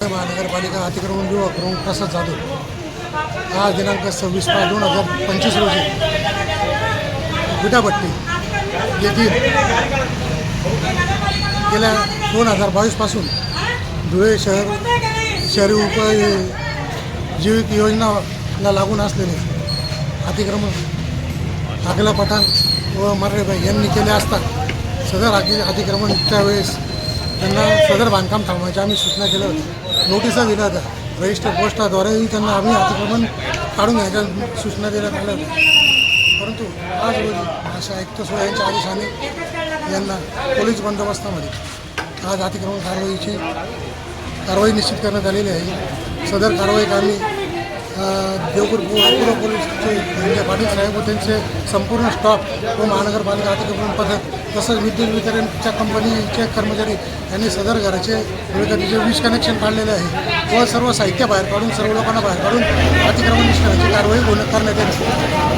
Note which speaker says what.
Speaker 1: महानगरपालिका अतिक्रमण विभाग प्रमुख प्रसाद जाधव आज दिनांक सव्वीस पाच दोन हजार पंचवीस रोजी. विटापट्टी येथील गेल्या दोन हजार बावीसपासून धुळे शहर शहरी उप जीविक योजनाला लागून असलेले अतिक्रमण आगला पठाण व मर्रेबाई यांनी केले असता सदर अति अतिक्रमण त्यावेळेस त्यांना सदर बांधकाम थांबवायच्या आम्ही सूचना केल्या होत्या. नोटिसा दिल्या होत्या. रजिस्टर पोस्टाद्वारेही त्यांना आम्ही अतिक्रमण काढून घ्यायच्या सूचना देण्यात आल्या होत्या. परंतु आज रोजी अशा आयुक्त सोय यांच्या आदेशाने यांना पोलीस बंदोबस्तामध्ये आज अतिक्रमण कारवाईची कारवाई निश्चित करण्यात आलेली आहे. सदर कारवाई आम्ही देवपूर पूर्व पोलीसचे पाटील साहेब व त्यांचे संपूर्ण स्टॉफ व महानगरपालिका अतिक्रमण पथक तसंच विद्युत वितरणच्या कंपनीचे कर्मचारी यांनी सदर घराचे जे वीज कनेक्शन काढलेले आहे व सर्व साहित्य बाहेर काढून सर्व लोकांना बाहेर काढून अतिक्रमण निष्ठाची कारवाई करण्यात येते